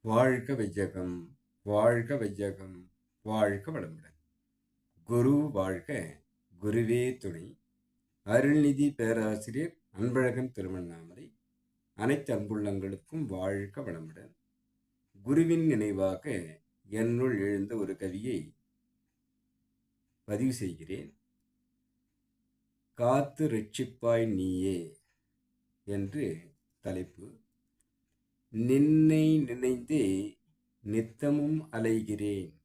வாழ்க வையகம் வாழ்க வையகம் வாழ்க வளமுடன். குரு வாழ்க குருவே துணை. அருள்நிதி பேராசிரியர் அன்பழகன் திருவண்ணாமலை. அனைத்து அன்புள்ளங்களுக்கும் வாழ்க வளமுடன். குருவின் நினைவாக என்னுள் எழுந்த ஒரு கவியை பதிவு செய்கிறேன். காத்து ரட்சிப்பாய் நீயே என்று தலைப்பு. நின்னை நினைந்தே நித்தமும் அலைகிறேன்.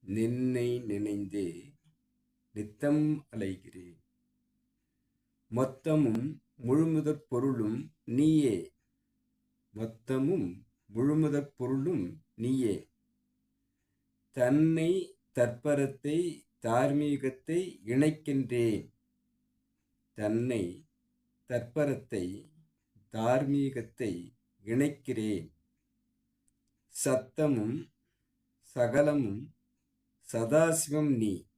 நின்னை நினைந்தே நித்தமும் அலைகிறேன். மொத்தமும் முழுமுதற் பொருளும் நீயே. மொத்தமும் முழுமுதற் பொருளும் நீயே. தன்னை தற்பரத்தை தார்மீகத்தை இணைக்கின்றேன். தன்னை தற்பரத்தை தார்மீகத்தை இணைக்கிறேன். சத்தமும் சகலமும் சதாசிவம் நீ.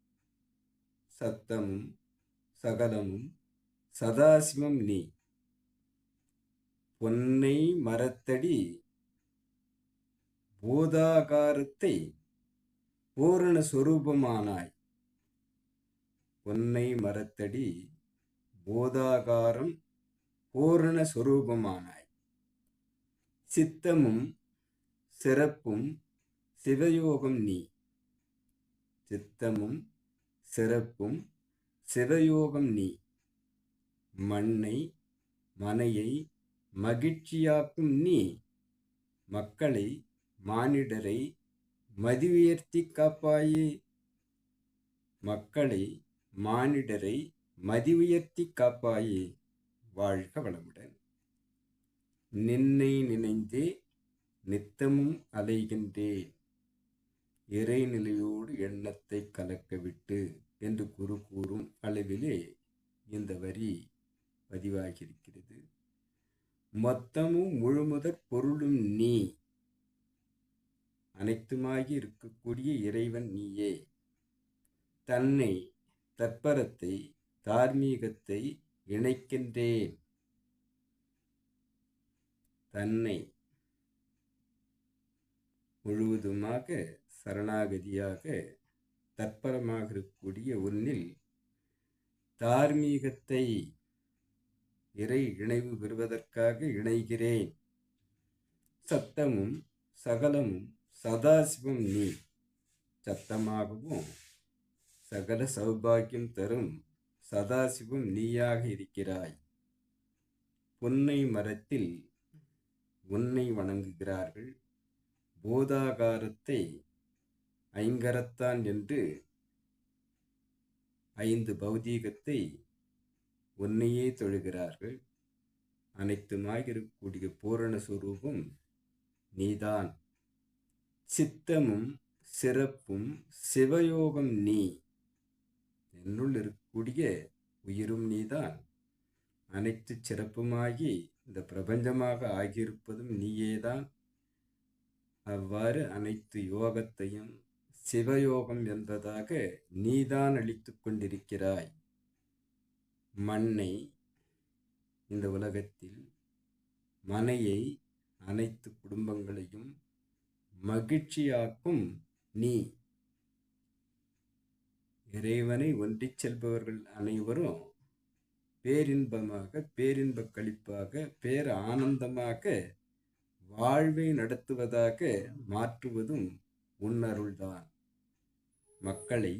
சத்தமும் சகலமும் சதாசிவம் நீ. பொன்னை மரத்தடி போதாகாரத்தை பூரண சொரூபமானாய். பொன்னை மரத்தடி போதாகாரம் பூரண சுரூபமானாய். சித்தமும் சிறப்பும் சிவயோகம் நீ. சித்தமும் சிறப்பும் சிவயோகம் நீ. மண்ணை மனையை மகிழ்ச்சியாக்கும் நீ. மக்களை மானிடரை மதிவுயர்த்தி காப்பாயே. மக்களை மானிடரை மதிவுயர்த்தி காப்பாயே. வாழ்க வளமுடன். நின்னை நினைந்தே நித்தமும் அலைகின்றேன் இறைநிலையோடு எண்ணத்தை கலக்கவிட்டு என்று குரு கூறும் அளவிலே இந்த வரி பதிவாகியிருக்கிறது. மொத்தமும் முழுமுதற் பொருளும் நீ. அனைத்துமாகி இருக்கக்கூடிய இறைவன் நீயே. தன்னை தற்பரத்தை தார்மீகத்தை இணைக்கின்றேன். தன்னை முழுவதுமாக சரணாகதியாக தற்பரமாக இருக்கக்கூடிய உன்னில் தார்மீகத்தை இறை இணைவு பெறுவதற்காக இணைகிறேன். சத்தமும் சகலமும் சதாசிவம் நீ. சத்தமாகவும் சகல சௌபாகியம் தரும் சதாசிவம் நீயாக இருக்கிறாய். பொன்னை மரத்தில் உன்னை வணங்குகிறார்கள். போதாகாரத்தை ஐங்கரத்தான் என்று ஐந்து பௌதீகத்தை உன்னையே தொழுகிறார்கள். அனைத்துமாக இருக்கக்கூடிய பூரண சுரூபம் நீதான். சித்தமும் சிறப்பும் சிவயோகம் நீ. என்னுள் கூடிய உயிரும் நீதான். அனைத்து சிறப்புமாகி இந்த பிரபஞ்சமாக ஆகியிருப்பதும் நீயேதான். அவ்வாறு அனைத்து யோகத்தையும் சிவயோகம் என்பதாக நீதான் அளித்து கொண்டிருக்கிறாய். மண்ணை இந்த உலகத்தில் மனையை அனைத்து குடும்பங்களையும் மகிழ்ச்சியாக்கும் நீ. இறைவனை ஒன்றிச் செல்பவர்கள் அனைவரும் பேரின்பமாக பேரின்ப கழிப்பாக பேர் ஆனந்தமாக வாழ்வை நடத்துவதாக மாற்றுவதும் உன்னருள்தான். மக்களை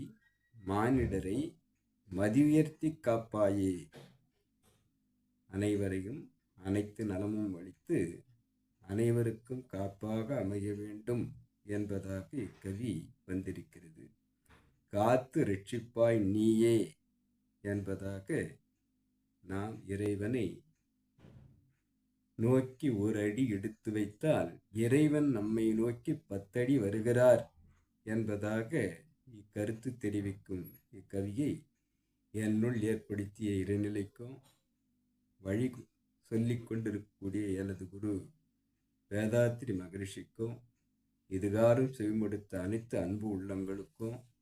மானிடரை மதியுயர்த்தி காப்பாயே. அனைவரையும் அனைத்து நலமும் அளித்து அனைவருக்கும் காப்பாக அமைய வேண்டும் என்பதாக இக்கவி வந்திருக்கிறது. காத்து ரட்சிப்பாய் நீயே என்பதாக நாம் இறைவனை நோக்கி ஒரு அடி எடுத்து வைத்தால் இறைவன் நம்மை நோக்கி பத்தடி வருகிறார் என்பதாக இக்கருத்து தெரிவிக்கும் இக்கவியை என்னுள் ஏற்படுத்திய இறைநிலைக்கும் வழி சொல்லிக் கொண்டிருக்கக்கூடிய எனது குரு வேதாத்திரி மகரிஷிக்கும் இதுகாரும் செவிமடுத்த அனைத்து அன்பு உள்ளங்களுக்கும்